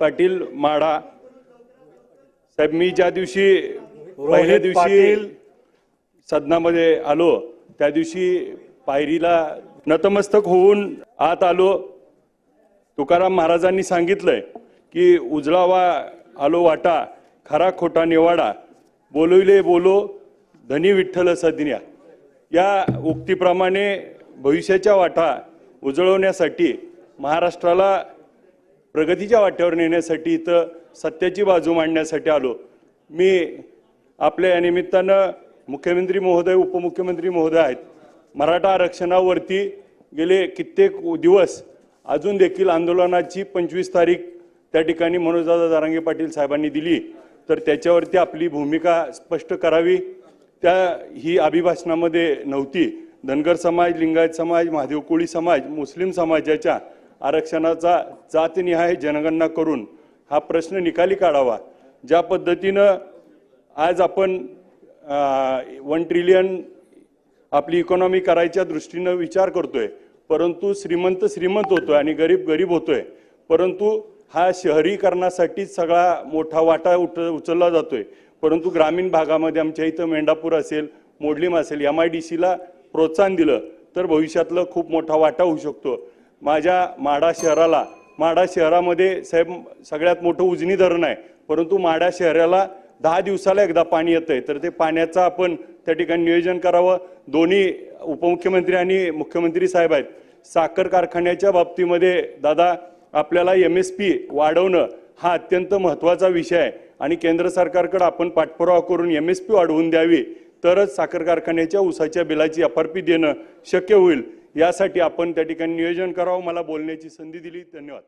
पाटील माढा. साहेब मी ज्या दिवशी पहिल्या दिवशी. सदनामध्ये आलो त्या दिवशी पायरीला नतमस्तक होऊन आत आलो. तुकाराम महाराजांनी सांगितलंय की उजळावा आलो वाटा खरा खोटा निवाडा. बोलविले बोलो धनी विठ्ठल सदन्या या उक्तीप्रमाणे भविष्याच्या वाटा उजळवण्यासाठी महाराष्ट्राला प्रगतीच्या वाट्यावर नेण्यासाठी इथं सत्याची बाजू मांडण्यासाठी आलो. मी आपल्या या निमित्तानं मुख्यमंत्री महोदय उपमुख्यमंत्री महोदय आहेत. मराठा आरक्षणावरती गेले कित्येक दिवस अजून देखील आंदोलनाची पंचवीस तारीख त्या ठिकाणी मनोजदादा दारांगे पाटील साहेबांनी दिली. तर त्याच्यावरती आपली भूमिका स्पष्ट करावी. त्या ही अभिभाषणामध्ये नव्हती. धनगर समाज लिंगायत समाज महादेव कोळी समाज मुस्लिम समाजाच्या आरक्षणाचा जातनिहाय जनगणना करून हा प्रश्न निकाली काढावा. ज्या पद्धतीनं आज आपण वन ट्रिलियन आपली इकॉनॉमी करायच्या दृष्टीनं विचार करतोय परंतु श्रीमंत श्रीमंत होतोय आणि गरीब गरीब होतोय परंतु हा शहरीकरणासाठीच सगळा मोठा वाटा उठ उचलला जातोय. परंतु ग्रामीण भागामध्ये आमच्या इथं मेंढापूर असेल मोडलीम असेल एम आय डी सीला प्रोत्साहन दिलं तर भविष्यातलं खूप मोठा वाटा होऊ शकतो. माझ्या माडा शहराला माडा शहरामध्ये साहेब सगळ्यात मोठं उजनी धरण आहे. परंतु माडा शहराला दहा दिवसाला एकदा पाणी येतं आहे तर ते पाण्याचं आपण त्या ठिकाणी नियोजन करावं. दोन्ही उपमुख्यमंत्री आणि मुख्यमंत्री साहेब आहेत. साखर कारखान्याच्या बाबतीमध्ये दादा आपल्याला एम एस पी वाढवणं हा अत्यंत महत्त्वाचा विषय आहे. आणि केंद्र सरकारकडे आपण पाठपुरावा करून एम एस पी वाढवून द्यावी. तरच साखर कारखान्याच्या ऊसाच्या बिलाची एफ आर पी देणं शक्य होईल. यासाठी आपण त्या ठिकाणी नियोजन करावं. मला बोलण्याची संधी दिली. धन्यवाद.